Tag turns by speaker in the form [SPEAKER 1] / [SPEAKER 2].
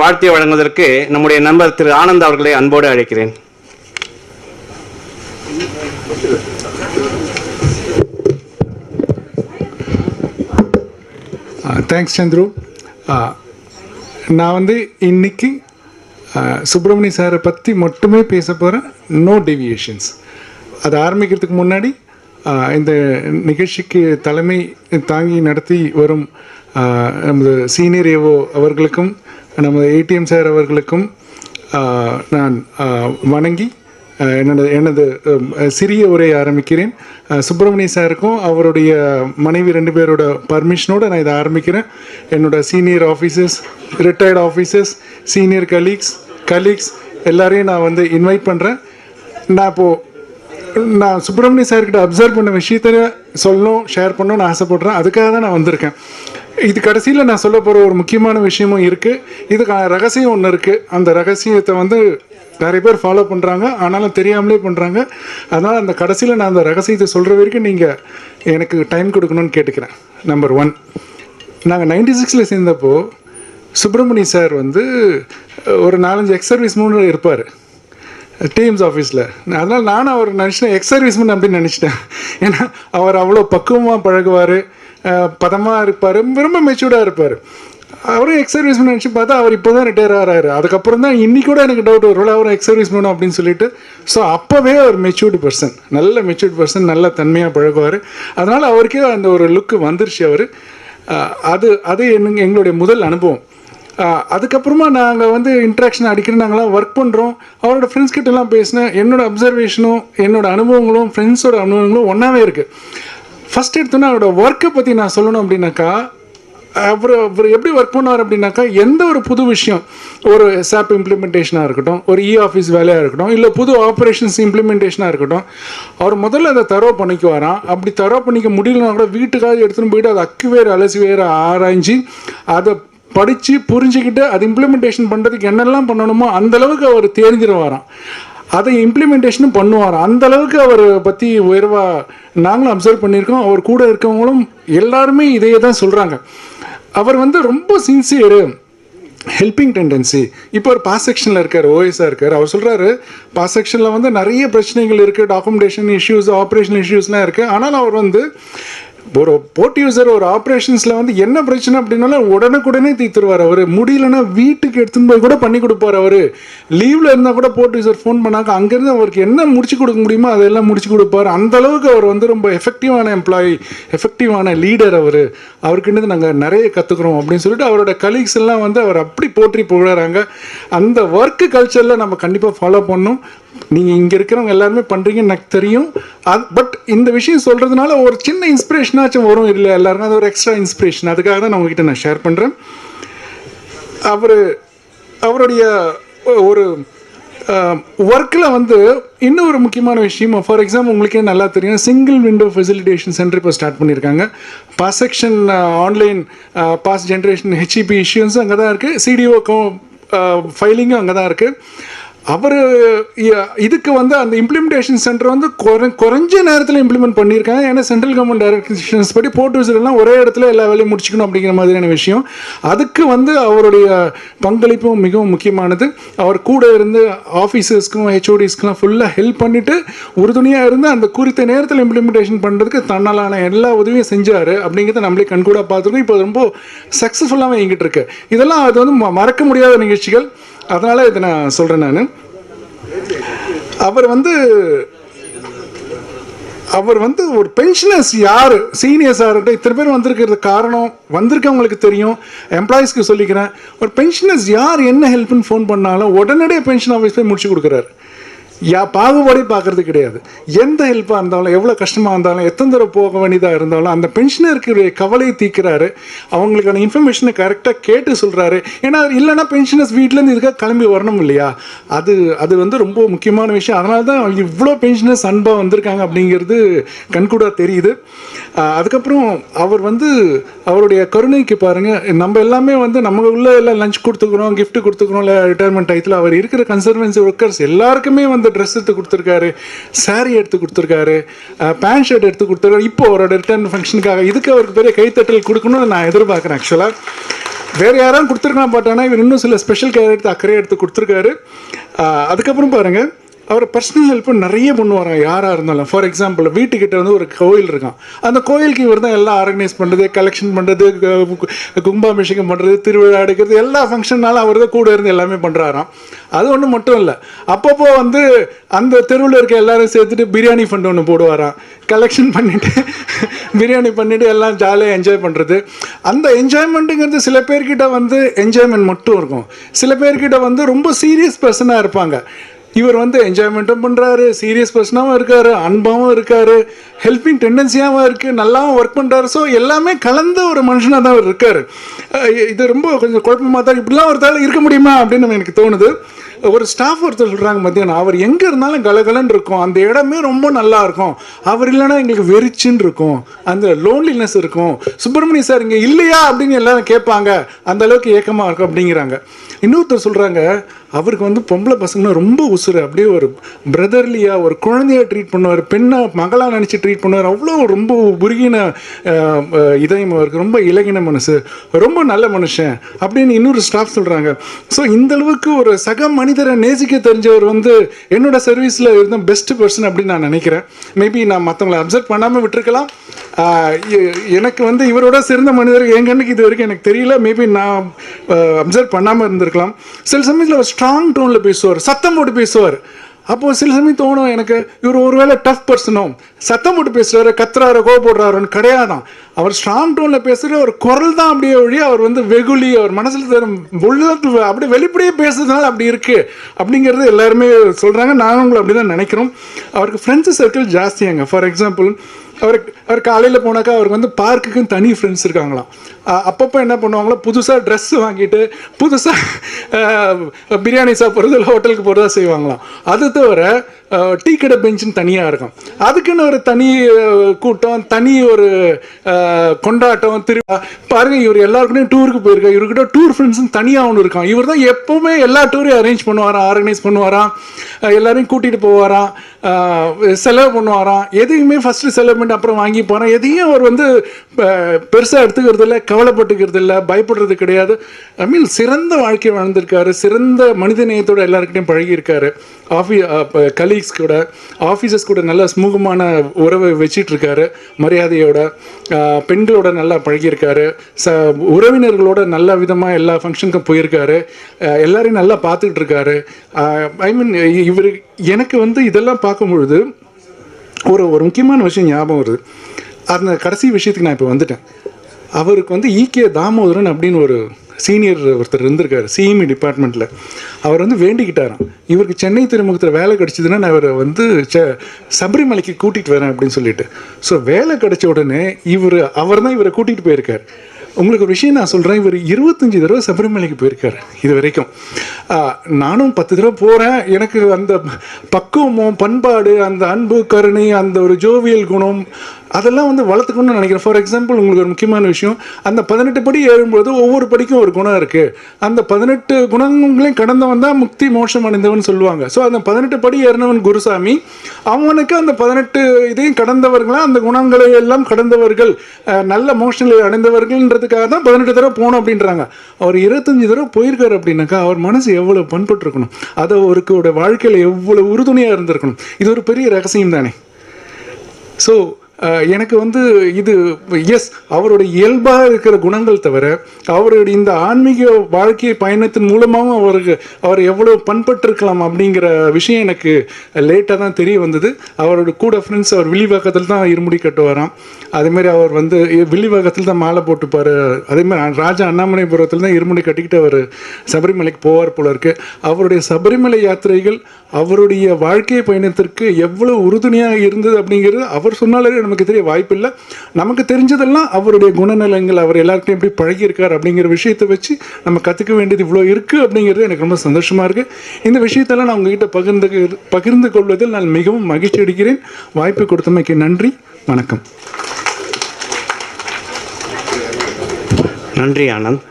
[SPEAKER 1] வாழ்த்தை வழங்குவதற்கு நம்முடைய நண்பர் திரு ஆனந்த் அவர்களை அன்போடு அழைக்கிறேன்.
[SPEAKER 2] Uh, தேங்க்ஸ் சந்துரு uh, நான் வந்து இன்னைக்கு uh, சுப்பிரமணிய சாரை பற்றி மட்டுமே பேச போகிறேன் நோ டெவியேஷன்ஸ் அது ஆரம்பிக்கிறதுக்கு முன்னாடி இந்த நிகழ்ச்சிக்கு தலைமை தாங்கி நடத்தி வரும் நமது சீனியர் ஏவோ அவர்களுக்கும் நமது ஏடிஎம் சார் அவர்களுக்கும் நான் வணங்கி என்னோட எனது சிறிய உரையை ஆரம்பிக்கிறேன். சுப்பிரமணிய சாருக்கும் அவருடைய மனைவி ரெண்டு பேரோட பர்மிஷனோட நான் இதை ஆரம்பிக்கிறேன். என்னோட senior officers retired officers senior colleagues colleagues எல்லாரையும் நான் வந்து இன்வைட் பண்ணுறேன் நான் இப்போது நான் சுப்பிரமணிய சார்கிட்ட அப்சர்வ் பண்ண விஷயத்த சொல்லணும் ஷேர் பண்ணணும்னு ஆசைப்படுறேன். அதுக்காக தான் நான் வந்திருக்கேன். இது கடைசியில் நான் சொல்ல போகிற ஒரு முக்கியமான விஷயமும் இருக்குது இதுக்கான ரகசியம் ஒன்று இருக்குது அந்த ரகசியத்தை வந்து நிறைய பேர் ஃபாலோ பண்ணுறாங்க ஆனாலும் தெரியாமலே பண்ணுறாங்க அதனால் அந்த கடைசியில் நான் அந்த ரகசியத்தை சொல்கிற வரைக்கும் நீங்கள் எனக்கு டைம் கொடுக்கணும்னு கேட்டுக்கிறேன். நம்பர் ஒன் நாங்கள் நைன்டி சிக்ஸில் சேர்ந்தப்போ சுப்பிரமணி சார் வந்து ஒரு நாலஞ்சு எக்ஸ் சர்வீஸ் மூணு இருப்பார். டீம்ஸ் ஆஃபீஸில் அதனால் நானும் அவர் நினச்சிட்டேன். எக்ஸ் சர்வீஸ்மேன் அப்படின்னு நினச்சிட்டேன். ஏன்னா அவர் அவ்வளோ பக்குவமாக பழகுவார். பதமாக இருப்பார் ரொம்ப மெச்சூர்டாக இருப்பார். அவரும் எக்ஸ் சர்வீஸ்மேன் நினச்சி பார்த்தா அவர் இப்போ தான் ரிட்டையர் ஆகிறாரு அதுக்கப்புறம் தான் இன்னி கூட எனக்கு டவுட் வரும். அவரும் எக்ஸ் சர்வீஸ்மேன் அப்படின்னு சொல்லிட்டு ஸோ அப்போவே அவர் மெச்சூர்டு பர்சன் நல்ல மெச்சூர்டு பர்சன் நல்ல தன்மையாக பழகுவார். அதனால் அவருக்கே அந்த ஒரு லுக்கு வந்துருச்சு அவர். அது அது என்னங்க எங்களுடைய முதல் அனுபவம். அதுக்கப்புறமா நாங்கள் வந்து இன்ட்ராக்ஷன் அடிக்கடி நாங்களாம் ஒர்க் பண்ணுறோம் அவரோட ஃப்ரெண்ட்ஸ் கிட்டலாம் பேசினேன். என்னோட அப்சர்வேஷனும் என்னோட அனுபவங்களும் ஃப்ரெண்ட்ஸோட அனுபவங்களும் ஒன்றாவே இருக்குது ஃபஸ்ட் எடுத்தோன்னே அவரோட ஒர்க்கை பற்றி நான் சொல்லணும் அப்படின்னாக்கா அவர் அவர் எப்படி ஒர்க் பண்ணுவார் அப்படின்னாக்கா எந்த ஒரு புது விஷயம் ஒரு சாப் இம்ப்ளிமெண்டேஷனாக இருக்கட்டும் ஒரு இ ஆஃபீஸ் வேலையாக இருக்கட்டும் இல்லை புது ஆப்ரேஷன்ஸ் இம்ப்ளிமெண்டேஷனாக இருக்கட்டும் அவர் முதல்ல அதை தரோ பண்ணிக்குவாராம். அப்படி தரோ பண்ணிக்க முடியலனா கூட வீட்டுக்காக எடுத்துன்னு போயிட்டு அதை அக்கு வேறு அலசி வேறு ஆராய்ஞ்சு அதை படித்து புரிஞ்சுக்கிட்டு அது இம்ப்ளிமெண்டேஷன் பண்ணுறதுக்கு என்னெல்லாம் பண்ணணுமோ அந்த அளவுக்கு அவர் வரான் அதை இம்ப்ளிமெண்டேஷனும் பண்ணுவார்? அந்த அளவுக்கு அவர் பற்றி உயர்வாக நாங்களும் அப்சர்வ் பண்ணியிருக்கோம். அவர் கூட இருக்கவங்களும் எல்லாருமே இதையே தான் சொல்கிறாங்க அவர் வந்து ரொம்ப சின்சியரு ஹெல்பிங் டெண்டன்சி இப்போ ஒரு பாஸ் செக்ஷனில் இருக்கார் ஓஎஸ்ஆர் இருக்கார். அவர் சொல்கிறாரு பாஸ் செக்ஷனில் வந்து நிறைய பிரச்சனைகள் இருக்குது டாக்குமெண்டேஷன் இஷ்யூஸ் ஆப்ரேஷன் இஷ்யூஸ்லாம் இருக்குது ஆனால் அவர் வந்து ஒரு போர்ட் யூசர் ஒரு ஆப்ரேஷன்ஸில் வந்து என்ன பிரச்சனை அப்படின்னாலும் உடனுக்குடனே தீர்த்துருவார் அவர். முடியலன்னா வீட்டுக்கு எடுத்துன்னு போய் கூட பண்ணி கொடுப்பார் அவர். லீவில் இருந்தால் கூட போட்டி யூசர் ஃபோன் பண்ணாக்க அங்கேருந்து அவருக்கு என்ன முடிச்சு கொடுக்க முடியுமோ அதெல்லாம் முடிச்சு கொடுப்பார். அந்த அளவுக்கு அவர் வந்து ரொம்ப எஃபெக்டிவான எம்ப்ளாயி எஃபெக்டிவான லீடர் அவர். அவருக்குன்னு நாங்கள் நிறைய கற்றுக்குறோம் அப்படின்னு சொல்லிட்டு அவரோட கலீக்ஸ் எல்லாம் வந்து அவர் அப்படி போற்றி புகழறாங்க. அந்த ஒர்க்கு கல்ச்சரில் நம்ம கண்டிப்பாக ஃபாலோ பண்ணணும். நீங்கள் இங்கே இருக்கிறவங்க எல்லாருமே பண்ணுறீங்கன்னு எனக்கு தெரியும். அது பட் இந்த விஷயம் சொல்கிறதுனால ஒரு சின்ன இன்ஸ்பிரேஷனாச்சும் வரும். இல்லை எல்லாருமே அது ஒரு எக்ஸ்ட்ரா இன்ஸ்பிரேஷன் அதுக்காக தான் நான் உங்ககிட்ட நான் ஷேர் பண்ணுறேன் அவர் அவருடைய ஒரு ஒர்க்கில் வந்து இன்னும் ஒரு முக்கியமான விஷயம் ஃபார் எக்ஸாம்பிள் உங்களுக்கே நல்லா தெரியும் சிங்கிள் விண்டோ ஃபெசிலிட்டேஷன் சென்டர் இப்போ ஸ்டார்ட் பண்ணியிருக்காங்க. Pass section online pass generation H E P இஷ்யூஸும் அங்கே தான் இருக்குது சிடிஓக்கும் ஃபைலிங்கும் அங்கே தான் இருக்குது அவர் இதுக்கு வந்து அந்த இம்ப்ளிமெண்டேஷன் சென்டர் வந்து குறை குறைஞ்ச நேரத்தில் இம்ப்ளிமெண்ட் பண்ணியிருக்காங்க. ஏன்னா சென்ட்ரல் கவர்மெண்ட் டைரக்ஷன்ஸ் படி போர்ட் எல்லாம் ஒரே இடத்துல எல்லா வேலையும் முடிச்சுக்கணும் அப்படிங்கிற மாதிரியான விஷயம். அதுக்கு வந்து அவருடைய பங்களிப்பும் மிகவும் முக்கியமானது. அவர் கூட இருந்து ஆஃபீஸர்ஸ்க்கும் ஹெச்ஓடிஸ்க்குலாம் ஃபுல்லாக ஹெல்ப் பண்ணிவிட்டு உறுதுணையாக இருந்து அந்த குறித்த நேரத்தில் இம்ப்ளிமெண்டேஷன் பண்ணுறதுக்கு தன்னாலான எல்லா உதவியும் செஞ்சார் அப்படிங்கிறத நம்மளே கண்கூடாக பார்த்துருக்கோம். இப்போ ரொம்ப சக்ஸஸ்ஃபுல்லாக எங்கிட்டு இருக்கு. இதெல்லாம் அது வந்து ம- மறக்க முடியாத நிகழ்ச்சிகள். அதனால் இதை நான் சொல்கிறேன் நான். அவர் வந்து அவர் வந்து ஒரு பென்ஷனர்ஸ் யார்? சீனியர்ஸாக இருக்கட்டும் இத்தனை பேர் வந்திருக்கிறது காரணம் வந்திருக்கவங்களுக்கு தெரியும். எம்ப்ளாயீஸ்க்கு சொல்லிக்கிறேன். ஒரு பென்ஷனர்ஸ் யார் என்ன ஹெல்ப்னு ஃபோன் பண்ணாலும் உடனடியே பென்ஷன் ஆஃபீஸ் போய் முடிச்சு கொடுக்குறாரு. யா பாகுபாடே பார்க்கறது கிடையாது. எந்த ஹெல்ப்பாக இருந்தாலும் எவ்வளோ கஷ்டமாக இருந்தாலும் எத்தனை தடவை போக வேண்டியதாக இருந்தாலும் அந்த பென்ஷனருக்கு கவலையை தீர்க்கிறாரு. அவங்களுக்கான இன்ஃபர்மேஷனை கரெக்டாக கேட்டு சொல்கிறாரு ஏன்னா இல்லைன்னா பென்ஷனர்ஸ் வீட்டிலேருந்து இதுக்காக கிளம்பி வரணும் இல்லையா? அது அது வந்து ரொம்ப முக்கியமான விஷயம். அதனால தான் இவ்வளோ பென்ஷனர்ஸ் அன்பாக வந்திருக்காங்க அப்படிங்கிறது கண்கூடாக தெரியுது. அதுக்கப்புறம் அவர் வந்து அவருடைய கருணைக்கு பாருங்கள் நம்ம எல்லாமே வந்து நம்ம உள்ள எல்லாம் லஞ்ச் கொடுத்துக்கிறோம் கிஃப்ட் கொடுத்துக்கிறோம் இல்லை ரிட்டையர்மெண்ட் டயத்தில் அவர் இருக்கிற கன்சர்வன்சி ஒர்க்கர்ஸ் எல்லாருக்குமே வந்து ட்ரெஸ் எடுத்து கொடுத்துருக்காரு saree எடுத்து கொடுத்துருக்காரு பேண்ட் ஷர்ட் எடுத்து கொடுத்துருக்காரு. இப்போ அவரோட ரிட்டர்ன் ஃபங்க்ஷனுக்காக இதுக்கு அவருக்கு பெரிய கைத்தட்டல் கொடுக்கணும்னு நான் எதிர்பார்க்குறேன் ஆக்சுவலாக வேறு யாரும் கொடுத்துருக்கலாம் பட் ஆனால் இவர் இன்னும் சில ஸ்பெஷல் கேர் எடுத்து அக்கறை எடுத்து கொடுத்துருக்காரு. ஆஹ் அதுக்கப்புறம் பாருங்கள் அவர் பர்சனல் ஹெல்ப் நிறைய பண்ணுவாராம் யாராக இருந்தாலும். ஃபார் எக்ஸாம்பிள் வீட்டுக்கிட்ட வந்து ஒரு கோயில் இருக்கான் அந்த கோயிலுக்கு இவர் தான் எல்லாம் ஆர்கனைஸ் பண்ணுறது கலெக்ஷன் பண்ணுறது கும்பாபிஷேகம் பண்ணுறது திருவிழா எடுக்கிறது எல்லா ஃபங்க்ஷன்னாலும் அவர் தான் கூட இருந்து எல்லாமே பண்ணுறாராம் அது ஒன்றும் மட்டும் இல்லை. அப்பப்போ வந்து அந்த தெருவில் இருக்க எல்லாரும் சேர்த்துட்டு பிரியாணி ஃபண்ட் ஒன்று போடுவாராம். கலெக்ஷன் பண்ணிவிட்டு பிரியாணி பண்ணிவிட்டு எல்லாம் ஜாலியாக என்ஜாய் பண்ணுறது அந்த என்ஜாய்மெண்ட்டுங்கிறது சில பேர்கிட்ட வந்து என்ஜாய்மெண்ட் மட்டும் இருக்கும். சில பேர்கிட்ட வந்து ரொம்ப சீரியஸ் பர்சனாக இருப்பாங்க. இவர் வந்து என்ஜாய்மெண்ட்டும் பண்ணுறாரு சீரியஸ் பர்சனாகவும் இருக்கார் அன்பாகவும் இருக்கார் ஹெல்பிங் டெண்டன்சியாகவும் இருக்குது நல்லாவும் ஒர்க் பண்ணுறாரு ஸோ எல்லாமே கலந்த ஒரு மனுஷனாக தான் அவர் இருக்கார். இது ரொம்ப கொஞ்சம் குழப்பமாக தான் இப்படிலாம் ஒருத்தால் இருக்க முடியுமா அப்படின்னு எனக்கு தோணுது. ஒரு ஸ்டாஃப் ஒருத்தர் சொல்கிறாங்க மத்தியானம் அவர் எங்கே இருந்தாலும் கலகலன்னு இருக்கும். அந்த இடமே ரொம்ப நல்லா இருக்கும். அவர் இல்லைன்னா எங்களுக்கு வெறிச்சுன்னு இருக்கும். அந்த லோன்லினஸ் இருக்கும். சுப்பிரமணிய சார் இங்கே இல்லையா அப்படின்னு எல்லாரும் கேட்பாங்க. அந்த அளவுக்கு ஏக்கமாக இருக்கும் அப்படிங்கிறாங்க. இன்னொருத்தர் சொல்கிறாங்க அவருக்கு வந்து பொம்பளை பசங்கன்னா ரொம்ப உசுறு. அப்படியே ஒரு பிரதர்லியாக ஒரு குழந்தையாக ட்ரீட் பண்ணுவார் பெண்ணாக மகளாக நினச்சி ட்ரீட் பண்ணுவார். அவ்வளோ ரொம்ப உருகின இதயம் அவருக்கு ரொம்ப இலகின மனசு. ரொம்ப நல்ல மனுஷன் அப்படின்னு இன்னொரு ஸ்டாஃப் சொல்கிறாங்க ஸோ இந்தளவுக்கு ஒரு சக மனிதரை நேசிக்க தெரிஞ்சவர் வந்து என்னோட சர்வீஸில் இருந்த பெஸ்ட் பர்சன் அப்படின்னு நான் நினைக்கிறேன். மேபி நான் மற்றவங்களை அப்சர்வ் பண்ணாமல் விட்டுருக்கலாம். எ- எனக்கு வந்து இவரோட சிறந்த மனிதர் என் கண்ணுக்கு இது வரைக்கும் எனக்கு தெரியல. மேபி நான் அப்சர்வ் பண்ணாமல் இருந்திருக்கலாம். சில சமயத்தில் அவர் ஸ்ட்ராங் டோனில் பேசுவார் சத்தம் போட்டு பேசுவார். அப்போது சில சமயம் தோணும் எனக்கு இவர் ஒருவேளை டஃப் பர்சனோ சத்தம் போட்டு பேசுகிறாரு கத்துறாரு கோவப்படுறாருன்னு கிடையாதான் அவர் ஸ்ட்ராங் டோனில் பேசுகிற ஒரு குரல் தான் அப்படியே ஒழிய அவர் வந்து வெகுளி அவர் மனசில் தரும் உள்ளது அப்படியே வெளிப்படையே பேசுறதுனால அப்படி இருக்குது அப்படிங்கிறது எல்லாருமே சொல்கிறாங்க நாங்களும் அப்படி தான் நினைக்கிறோம். அவருக்கு ஃப்ரெண்ட்ஸ் சர்க்கிள் ஜாஸ்தியாங்க. ஃபார் எக்ஸாம்பிள் அவர் அவர் காலையில் போனாக்கா அவருக்கு வந்து பார்க்குக்குன்னு தனி ஃப்ரெண்ட்ஸ் இருக்காங்களாம். அப்பப்போ என்ன பண்ணுவாங்களோ புதுசாக ட்ரெஸ் வாங்கிட்டு புதுசாக பிரியாணி சாப்பிட்றது இல்லை ஹோட்டலுக்கு போகிறதா செய்வாங்களாம். அது தவிர டீ கடை பெஞ்சுன்னு தனியாக இருக்கும். அதுக்குன்னு ஒரு தனி கூட்டம் தனி ஒரு கொண்டாட்டம் திருவிழா பாருங்கள் இவர் எல்லாருக்குமே டூருக்கு போயிருக்கா இவர்கிட்ட டூர் ஃப்ரெண்ட்ஸ்னு தனியாக ஒன்று இருக்கான் இவர் தான் எப்போவுமே எல்லா டூரையும் அரேஞ்ச் பண்ணுவாராம் ஆர்கனைஸ் பண்ணுவாராம் எல்லாரையும் கூட்டிகிட்டு போவாராம் செலவு பண்ணுவாராம். எதையுமே ஃபஸ்ட்டு செலவு பண்ணி அப்புறம் வாங்கி போகிறேன் எதையும் அவர் வந்து பெருசாக எடுத்துக்கிறது இல்லை கவலைப்பட்டுக்கிறது இல்லை பயப்படுறது கிடையாது. ஐ மீன் சிறந்த வாழ்க்கை வாழ்ந்திருக்காரு. சிறந்த மனித நேயத்தோட எல்லாருக்கிட்டையும் பழகியிருக்காரு ஆஃபீ கலீக்ஸ் கூட ஆஃபீஸர்ஸ் கூட நல்ல சுமூகமான உறவை வச்சிட்ருக்காரு. மரியாதையோட பெண்களோட நல்லா பழகியிருக்காரு. ச உறவினர்களோட நல்ல விதமாக எல்லா ஃபங்க்ஷனுக்கும் போயிருக்காரு. எல்லாரையும் நல்லா பார்த்துக்கிட்டு இருக்காரு ஐ மீன் இவர் எனக்கு வந்து இதெல்லாம் பார்க்கும் பொழுது ஒரு ஒரு முக்கியமான விஷயம் ஞாபகம் வருது. அந்த கடைசி விஷயத்துக்கு நான் இப்போ வந்துட்டேன். அவருக்கு வந்து ஈகே தாமோதரன் அப்படின்னு ஒரு சீனியர் ஒருத்தர் இருந்திருக்காரு சிஇமி டிபார்ட்மெண்ட்டில் அவர் வந்து வேண்டிக்கிட்டாராம். இவருக்கு சென்னை துறைமுகத்தில் வேலை கிடச்சிதுன்னா நான் இவரை வந்து ச சபரிமலைக்கு கூட்டிகிட்டு வரேன் அப்படின்னு சொல்லிட்டு. ஸோ வேலை கிடைச்ச உடனே இவர் அவர் தான் இவரை கூட்டிகிட்டு போயிருக்கார். உங்களுக்கு ஒரு விஷயம் நான் சொல்கிறேன் இவர் இருபத்தஞ்சி தடவை சபரிமலைக்கு போயிருக்காரு இது வரைக்கும் ஆஹ், நானும் பத்து தடவை போகிறேன் எனக்கு அந்த பக்குவமும் பண்பாடு அந்த அன்பு கருணை அந்த ஒரு ஜோவியல் குணம் அதெல்லாம் வந்து வளர்த்துக்கணும்னு நினைக்கிறேன். ஃபார் எக்ஸாம்பிள் உங்களுக்கு ஒரு முக்கியமான விஷயம் அந்த பதினெட்டு படி ஏறும்போது ஒவ்வொரு படிக்கும் ஒரு குணம் இருக்குது அந்த பதினெட்டு குணங்களையும் கடந்தவன் தான் முக்தி மோஷம் அடைந்தவன் சொல்லுவாங்க. ஸோ அந்த பதினெட்டு படி ஏறினவன் குருசாமி அவனுக்கு அந்த பதினெட்டு இதையும் கடந்தவர்களாக அந்த குணங்களை எல்லாம் கடந்தவர்கள் நல்ல மோஷனில் அடைந்தவர்கள்ன்றதுக்காக தான் பதினெட்டு தடவை போகணும் அப்படின்றாங்க. அவர் இருபத்தஞ்சி தடவை போயிருக்காரு அப்படின்னாக்கா அவர் மனசு எவ்வளோ பண்பட்டுருக்கணும். அதை அது அவருக்கோட வாழ்க்கையில் எவ்வளோ உறுதுணையாக இருந்திருக்கணும். இது ஒரு பெரிய ரகசியம் தானே. ஸோ எனக்கு வந்து இது எஸ் அவருடைய இயல்பாக இருக்கிற குணங்கள் தவிர அவருடைய இந்த ஆன்மீக வாழ்க்கை பயணத்தின் மூலமாகவும் அவருக்கு அவர் எவ்வளோ பண்பட்டிருக்கலாம் அப்படிங்கிற விஷயம் எனக்கு லேட்டாக தான் தெரிய வந்தது. அவரோட கூட ஃப்ரெண்ட்ஸ் அவர் வில்லிவாக்கத்தில் தான் இருமுடி கட்டுவாராம். அதேமாரி அவர் வந்து வில்லிவாக்கத்தில் தான் மாலை போட்டுப்பார். அதேமாதிரி ராஜா அண்ணாமலைபுரத்தில் தான் இருமுடி கட்டிக்கிட்டு அவர் சபரிமலைக்கு போவார் போல இருக்கு. அவருடைய சபரிமலை யாத்திரைகள் அவருடைய வாழ்க்கை பயணத்திற்கு எவ்வளோ உறுதுணையாக இருந்தது அப்படிங்கிறது அவர் சொன்னாலே நமக்கு தெரிய வாய்ப்பில்லை. நமக்கு தெரிஞ்சதெல்லாம் அவருடைய குணநலங்கள் அவர் எல்லாருக்கும் எப்படி பழகியிருக்கார் அப்படிங்கிற விஷயத்தை வச்சு நம்ம கற்றுக்க வேண்டியது இவ்வளோ இருக்குது அப்படிங்கிறது எனக்கு ரொம்ப சந்தோஷமாக இருக்குது இந்த விஷயத்தெல்லாம் நான் உங்ககிட்ட பகிர்ந்து பகிர்ந்து கொள்வதில் நான் மிகவும் மகிழ்ச்சி அடைகிறேன். வாய்ப்பு கொடுத்தமைக்கு நன்றி. வணக்கம்.
[SPEAKER 1] நன்றி ஆனந்த்.